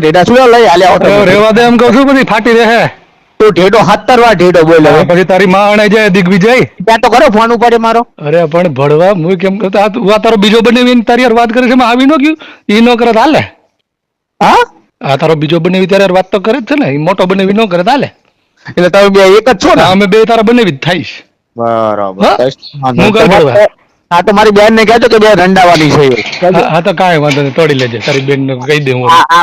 ઢેડા શું લઈ આલ્યા ઓટો રેવા દે એમ કહું છું બધી ફાટી રહે. તું ઢેડો હાથર વાર ઢેડો બોલે પછી તારી માં અણાઈ જાય દિગ્વિજય. ત્યાં તો કરો ફોન ઉપાડે મારો. અરે પણ ભડવા હું કેમ કરતા તું આ તારો બીજો બનાવીને તારી યાર વાત કરે છે માં આવી ન ગયું? ઈ ન કરે હાલે. હા? આ તારો બીજો બનાવી ત્યારે વાત તો કરે જ છે ને ઈ મોટો બનાવી ન કરે હાલે. એટલે તમે બે એક જ છો ને? અમે બે તારા બનાવી જ થાઈશ બરાબર. હા? તો મારી બેન ને કહેજો કે બે રંડાવાની છે. હા તો કાંઈ વાંધો નહીં તોડી લેજે તારી બેન ને કહી દે હા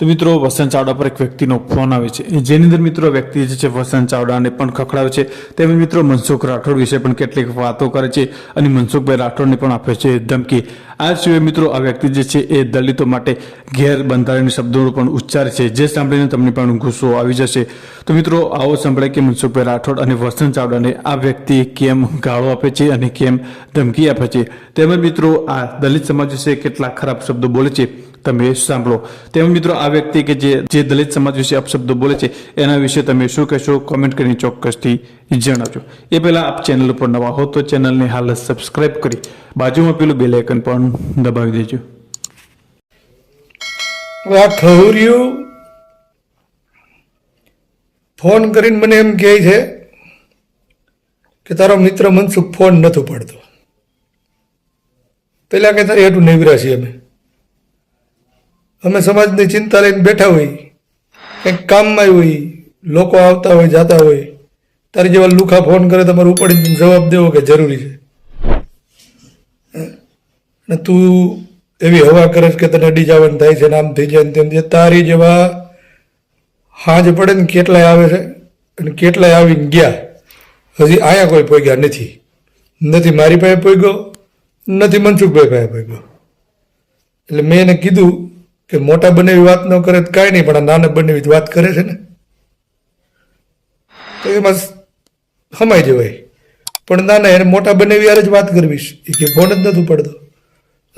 તો મિત્રો, વસંત ચાવડા પર એક વ્યક્તિનો ફોન આવે છે. જેની અંદર મિત્રો વ્યક્તિ જે છે વસંત ચાવડાને પણ ખખડાવે છે. તેમજ મિત્રો મનસુખ રાઠોડ વિશે પણ કેટલીક વાતો કરે છે અને મનસુખભાઈ રાઠોડને પણ આપે છે ધમકી. આ સિવાય મિત્રો, આ વ્યક્તિ જે છે એ દલિતો માટે ગેર બંધારણીય શબ્દોનો પણ ઉચ્ચાર છે. જે સાંભળીને તમને પણ ગુસ્સો આવી જશે. તો મિત્રો, આવો સાંભળે કે મનસુખભાઈ રાઠોડ અને વસંત ચાવડાને આ વ્યક્તિ કેમ ગાળો આપે છે અને કેમ ધમકી આપે છે. તેમજ મિત્રો, આ દલિત સમાજ વિશે કેટલા ખરાબ શબ્દો બોલે છે. તમે સાંભળો. તેમ મિત્રો, આ વ્યક્તિ કે જે જે દલિત સમાજ વિશે અપશબ્દો બોલે છે, એના વિશે તમે શું કહેશો? કોમેન્ટ કરીને ચોક્કસથી જણાવજો. એ પહેલાં આપ ચેનલ ઉપર નવા હો તો ચેનલને હાલ સબસ્ક્રાઇબ કરી, બાજુમાં પેલું બેલ આઇકન પણ દબાવી દેજો. આ ખહુરિયું ફોન કરીને મને એમ કહે છે કે તારો મિત્ર મનસુખ ફોન નથી પડતો પેલા કે તારી એટલું નેવરા છીએ અમે. અમે સમાજની ચિંતા લઈને બેઠા હોય, કંઈક કામમાં હોય, લોકો આવતા હોય, જાતા હોય, તારી જેવા લુખા ફોન કરે તમારે ઉપાડીને જવાબ દેવો કે જરૂરી છે. ને તું એવી હવા કરે કે તને ડીજાવન થાય છે ને આમ થઈ જાય તેમ જે તારી જેવા હાજ પડે ને કેટલાય આવે છે અને કેટલાય આવીને ગયા. હજી આયા કોઈ પોગ્યા નથી. નથી મારી પાસે પોગ્યો, નથી મનસુખભાઈ પાસે પોગ્યો. એટલે મેં એને કીધું કે મોટા બનેવી વાત ન કરે તો કાંઈ નહીં, પણ આ નાના બનેવી વાત કરે છે ને. તો એમાં સમાઈ જવાય. પણ ના ના, એને મોટા બનેવી યારે જ વાત કરવીશ. એ કે ફોન જ નથી ઉપાડતો.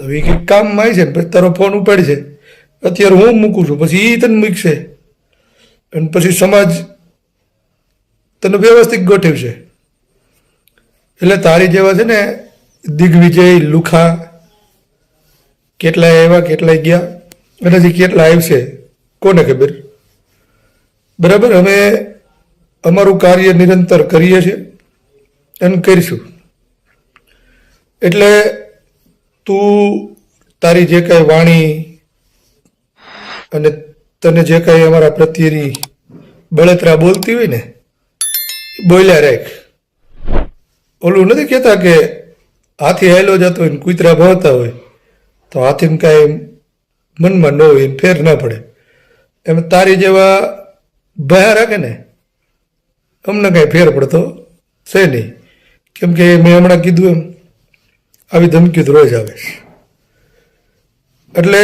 હવે એ કંઈક કામમાં આવી છે ને, પછી તારો ફોન ઉપાડશે અત્યારે હું મૂકું છું, પછી એ તને મૂકશે. અને પછી સમાજ તને વ્યવસ્થિત ગોઠવશે. એટલે તારી જેવા છે ને, દિગ્વિજય, લુખા, કેટલાય એવા, કેટલાય ગયા. હજી કેટલા આવશે કોને ખબર? બરાબર? અમે અમારું કાર્ય નિરંતર કરીએ છીએ એમ કરીશું. એટલે તું તારી જે કાંઈ વાણી અને તને જે કાંઈ અમારા પ્રત્યેની બળતરા બોલતી હોય ને બોલ્યા રાખ. ઓલું નથી કહેતા કે હાથી હેલો જતો હોય ને કૂતરા ભવતા હોય, તો હાથીને કાંઈ મનમાં ન હોય, ફેર ના પડે. એમ તારી જેવા ભયા રાખે ને, અમને કાંઈ ફેર પડતો છે નહીં. કેમ કે મેં હમણાં કીધું એમ, આવી ધમકી તો રોજ આવે એટલે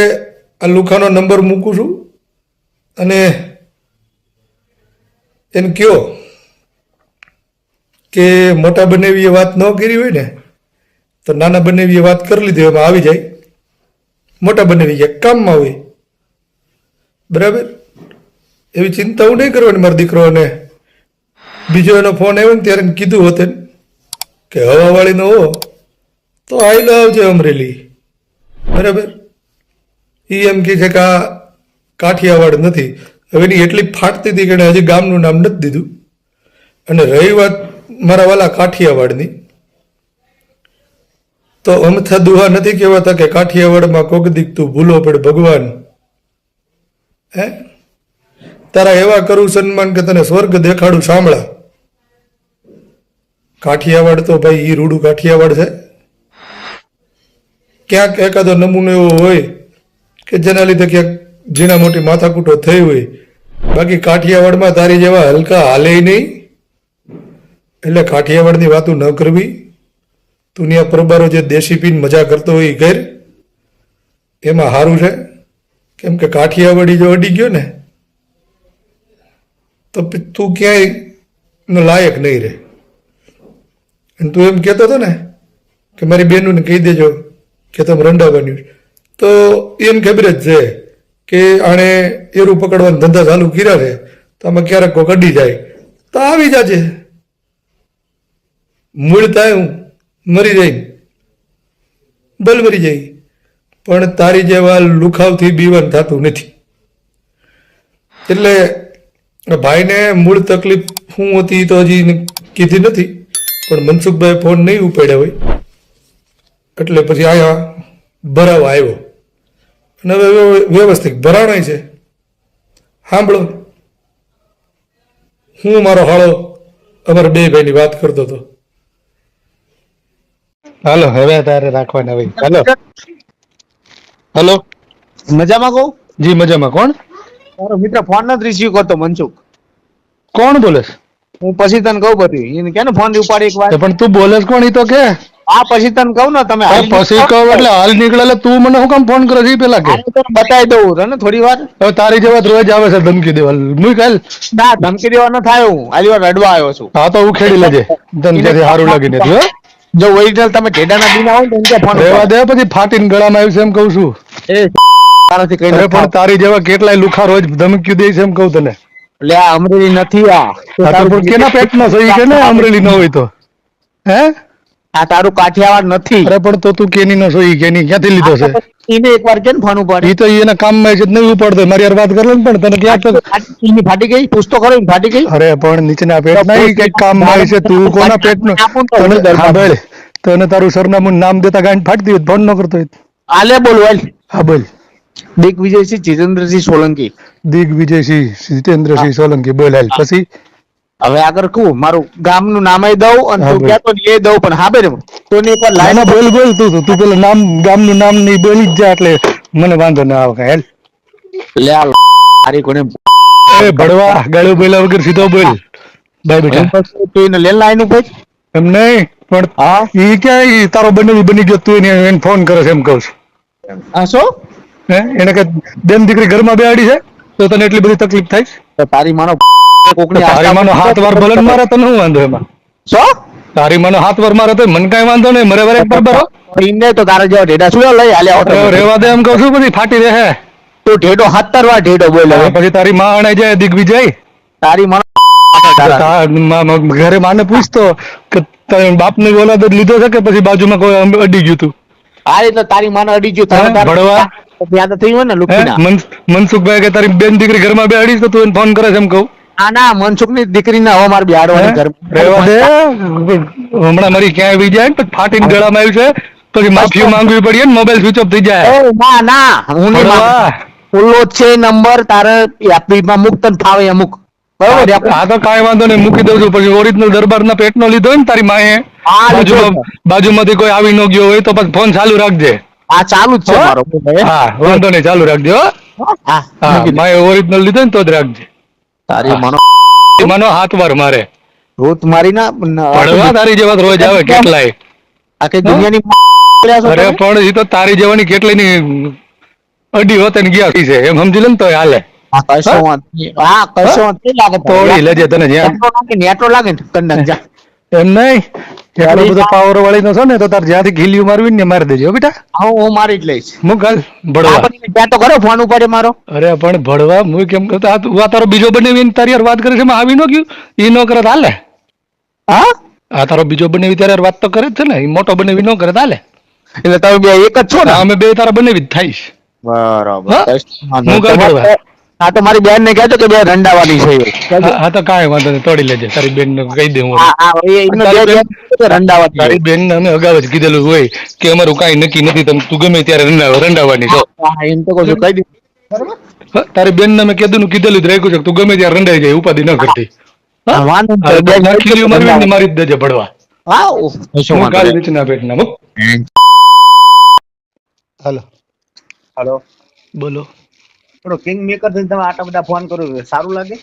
આ લુખાનો નંબર મૂકું છું અને એને કયો કે મોટા બનેવીએ વાત ન કરી હોય ને, તો નાના બનેવીએ વાત કરી લીધી એમાં આવી જાય. મોટા બનાવી ગયા. કામમાં હોય. બરાબર? એવી ચિંતાઓ નહીં કરવાની મારા દીકરોને બીજો એનો ફોન આવ્યો ને ત્યારે કીધું હોતે કે હવાવાળીનો હો, તો આવેલો આવજે અમરેલી. બરાબર? એ એમ કહે છે કે આ કાઠિયાવાડ નથી. હવે એની એટલી ફાટતી હતી કે હજી ગામનું નામ નથી દીધું. અને રહી વાત મારા વાલા કાઠિયાવાડની તો અમથા દુહા નથી કહેવાતા કે કાઠિયાવાડમાં કોક દીક તું ભૂલો પડે ભગવાન. હે? તારા એવા કરું સન્માન કે તને સ્વર્ગ દેખાડું સાંભળા. કાઠિયાવાડ તો ભાઈ ઈ રૂડું કાઠિયાવાડ છે. ક્યાંક એકાદો નમૂનો એવો હોય કે જેના લીધે ક્યાંક ઝીણા મોટી માથાકૂટો થઈ હોય. બાકી કાઠિયાવાડમાં તારી જેવા હલકા હાલે નહીં. એટલે કાઠિયાવાડની વાતો ન કરવી. ત્યાં પરબારો જે દેશી પીને મજા કરતો હોય એ ઘેર, એમાં સારું છે. કેમ કે કાઠિયાવાડી જો અડી ગયો ને, તો તું ક્યાંય લાયક નહીં રહે. અને તું એમ કહેતો હતો ને, કે મારી બહેનોને કહી દેજો કે તમે રંડા બન્યું તો એમ ખબર જ છે કે આણે એરું પકડવાનો ધંધા ચાલુ કર્યા છે, તો આમાં ક્યારેક કોક અડી જાય. તો આવી જાજે. મૂળ થાય હું મરી જાય. બલ મરી જાય. પણ તારી જેવા લુખાવથી બીવન થતું નથી. એટલે ભાઈને મૂળ તકલીફ શું હતી તો હજી કીધી નથી. પણ મનસુખભાઈ ફોન નહીં ઉપાડ્યા હોય. એટલે પછી આયા ભરાવ આવ્યો. અને હવે વ્યવ- વ્યવસ્થિત ભરાણાય છે. સાંભળો. હું મારો હાળો અમારા બે ભાઈની વાત કરતો હતો. હાલો હવે તારે રાખવાના ભાઈ. હાલો. હાલો. મજામાં કહું? જી મજામાં. કોણ? મારો મિત્ર ફોન નથી રિસીવ કરતો મનસુખ. કોણ બોલે હું પછી તને કહું બધું. એને કેને ફોન ઉપાડી એક વાર? પણ તું બોલે કોણ ઈ તો કે? આ પછી તને કહું ને તમે. પછી કહું એટલે હાલ નીકળે એટલે તું મને શું કામ ફોન કરે છે પેલા કે? બતાવી દઉં તને થોડી વાર. હવે તારી જેવા રોજ આવે છે ધમકી દેવા. મુઈ કાલ? ના ધમકી દેવા ન થાય હું. આલી વાર રડવા આવ્યો છું. હા તો ખેડી લેજે. ક્યાંથી સારું લાગી નથી હો. જો ઓરિજિનલ તમે ઢેડાના બીના હોય ને તો ફોન રેવા દે પછી ફાટીને ગળામાં આવ્યું છે એમ કહું છું. એ તારાથી કઈ પણ તારી જેવા કેટલાય લુખા રોજ ધમકી દે છે એમ કહું તને. લે અમરેલી નથી આ પણ કેના પેટનો છે કે ને અમરેલી ન હોય તો? હે? આ તારું કાઠિયાવાડ નથી. અરે પણ તો તું કેની નો ઈ કેની ક્યાંથી લીધો છે? એને એકવાર કેમ ફોન ઉપાડી એ તો એના કામમાં છે જ નહીં ઉપાડતો. મારી યાર વાત કરે પણ તને ક્યાં તો ફાટી ગઈ? પૂછતો કરો ફાટી ગઈ? અરે પણ નીચેના પેટ નહીં કે કામમાં છે. તું કોના પેટ નો સાંભળ તને તારું સરનામું નામ દેતા ગાંઠ ફાટી દીધું તો ફોન ન કરતો હોય. આલે બોલ વાલ હા બોલ. દિગ્વિજયસિંહ જીતેન્દ્રસિંહ સોલંકી. દિગ્વિજયસિંહ જીતેન્દ્રસિંહ સોલંકી. બોલ હાલ. પછી? હવે આગળ કહું મારું ગામનું નામ દઉં અને તું. કહેતો એ દઉં પણ હા બેન તો ને એકવાર લાઈન બોલ બોલ તું તું પેલા નામ ગામનું નામ નહીં બોલી જ જા એટલે મને વાંધો ના આવે હેલ. લે આ તારી કોને એ ભડવા ગાળો બોલ્યા વગર સીધો બોલ. બાય બેટા. તું એને લે લાઈન ઉપર? એમ નહીં પણ હા? ઈ ક્યાં તારો બંને બની ગયો તું એને એને ફોન કરે છે એમ કહું છું. હા શું? હે એને કે બેન દીકરી ઘરમાં બેહાડી છે તો તને એટલી બધી તકલીફ થાય તો તારી માનો કોકની તારી માનો હાથ વાર ભલે મારે તને શું વાંધો એમાં શું તારી માનો હાથ વાર મારે તો મને કાંઈ વાંધો નહીં મરે વરે બરાબર હો. તો તારા જેવા ઢેડા શું લઈ હાલે અરે રેવા દે એમ કહું છું પછી ફાટી રહે તું ઢેડો સત્તર વાર ઢેડો બોલે પછી તારી માં જાય દિગ્વિજય તારી તારા. મા- ઘરે માને પૂછતો કે બાપ ને ઓલાદ લીધો છે કે પછી બાજુમાં કોઈ અડી ગયું તું આ રીતે તારી માને અડી ગયું તારે હે? ભડવા? યાદ થયું હોય ને? લુકીના મનસુખભાઈ કે તારી બેન દીકરી ઘરમાં બેહાડીશ તો તું ફોન કરે છે એમ કહું આ ના મનસુખની દીકરી ના હવે મારે બિહાડવાની હમણાં મારી ક્યાંય આવી જાય ને પછી ફાટીને ગળામાં આવ્યું છે પછી માફી માંગવી પડીએ ને મોબાઈલ સ્વિચ ઓફ થઈ જાય. ના ના હું ખુલ્લો છે નંબર તારે એપી માં મુક તને ફાવે અમુક બરોબર આ તો કાંઈ વાંધો નહીં મૂકી દઉં છું. પછી ઓરિજિનલ દરબારના પેટનો લીધો ને તારી માએ હા, બાજુમાંથી કોઈ આવી ન ગયો હોય તો પછી ફોન ચાલુ રાખજે. આ ચાલુ જ છે મારો હા? વાંધો નહીં ચાલુ રાખજો હો. હા હા માએ ઓરિજિનલ લીધો ને તો જ રાખજે. તારી માનો માનો હાથ વાર મારે. રોત મારી ના પડવા તારી જેવા રોજ આવે કેટલાય. આખી દુનિયાની અરે પણ એ તો તારી જેવાની કેટલી ની અડી હોતે ને ગયા છે એમ સમજી લે ને તો હાલે. હા, કશો લાગે તોડી લેજે તને જ્યાં. નેટો લાગે ને કરી જા. એમ નહીં? એટલો બધો પાવર વાળી નો છો ને તો તાર જ્યાંથી ખીલ્યું મારવી ને મારી દેજો બેટા. હા હું મારી જ લઈશ. હું કાલ ભડવા. ત્યાં તો કરો ફોન ઉપર મારો. અરે પણ ભડવા હું કેમ કરતા તું આ તારો બીજો બનાવી ને તારી વાત કરે છે એમાં આવી ન ગયું? એ ન કરે હાલે. હા? આ તારો બીજો બનાવી ત્યારે વાત તો કરે જ છે ને એ મોટો બનાવી ન કરે હાલે. એટલે તમે બે એક જ છો ને? અમે બે તારા બનાવી જ થાઈશ. બરાબર. હું? કાલ વાંધો હું તો મારી બેન ને કહેજો કે બે રંડાવાની છે. હા તો કાંઈ વાંધો નહીં તોડી લેજે. તારી બેન ને કહી દે હું. હા હા એ એમને તારી બે બેન- બેન છે રંડાવાની. તારી બેન ને અમે અગાઉ જ કીધેલું હોય કે અમારું કાંઈ નક્કી નથી તમે તું ગમે ત્યારે રંડા- રંડાવાની છો. એમ તો કહું કહી દીધું તારી બેન ને અમે કીધું કીધેલું જ રાખ્યું છે તું ગમે ત્યારે રંડાઈ જાય ઉપાધિ ન કરતી. મારી દેજે ભડવા. હા હું કાલ. પેટના હાલો બોલો. થોડો કિંગ મેકરથી તમે આટલા બધા ફોન કરો સારું લાગે?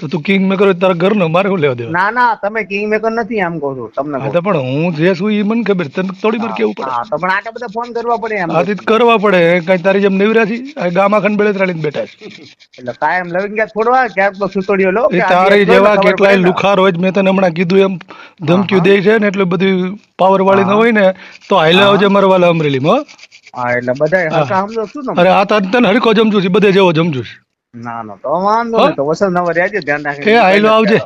તો તું કિંગ મેકર તારા ઘરનો મારે શું લેવા દેવા ના ના તમે કિંગ મેકર નથી આમ કહું છું તમને હા તો પણ હું જે છું એ મને ખબર તને થોડી વાર કેવું પડે. હા તો પણ આટલા બધા ફોન કરવા પડે એમ. આથી કરવા પડે કઈ તારી જેમ નેવરા આ ગામા ખંડ બેળે ત્રાળીને બેઠા છે. એટલે કાયમ લવિંગ ક્યાંક છોડવા ક્યાંક તો સુતોડીઓ લો કે તારી જેવા કેટલાય લુખાર હોય મેં તને હમણાં કીધું એમ ધમકી દે છે ને એટલે બધી પાવર વાળી ન હોય ને તો હાલે આવજે મારા વાલા અમરેલીમાં હો. એટલે બધા હરખા સમજો શું તમે? અરે આ તાર તને હરખો જમજુ છે બધે જેવો જમજુ છે. ના ના તો વાંધો નહીં તો વસંત નવર રહેજો ધ્યાન રાખીને એ હાયલો આવજે.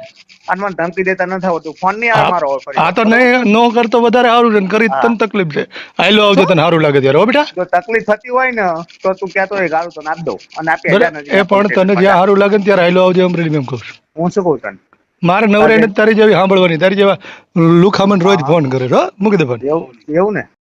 અને મને ધમકી દેતા નથી આવડતું ફોન નહીં આવે મારો આ તો નહીં નો કરતો વધારે સારું છે કરી તને તકલીફ છે. આયલો આવજો તને સારું લાગે ત્યારે હો બેટા. જો તકલીફ થતી હોય ને તો તું કહેતો હોય ગાળું તો નાખ દઉં અને આપી એ પણ તને જ્યાં સારું લાગે ને ત્યારે આયલો આવજે એમ કહું છું. હું શું કહું તને? મારે નવરે તારી જેવી સાંભળવાની તારી જેવા લુખામણ રોજ ફોન કરે છે, મૂકી દે ફોન. એવું ને?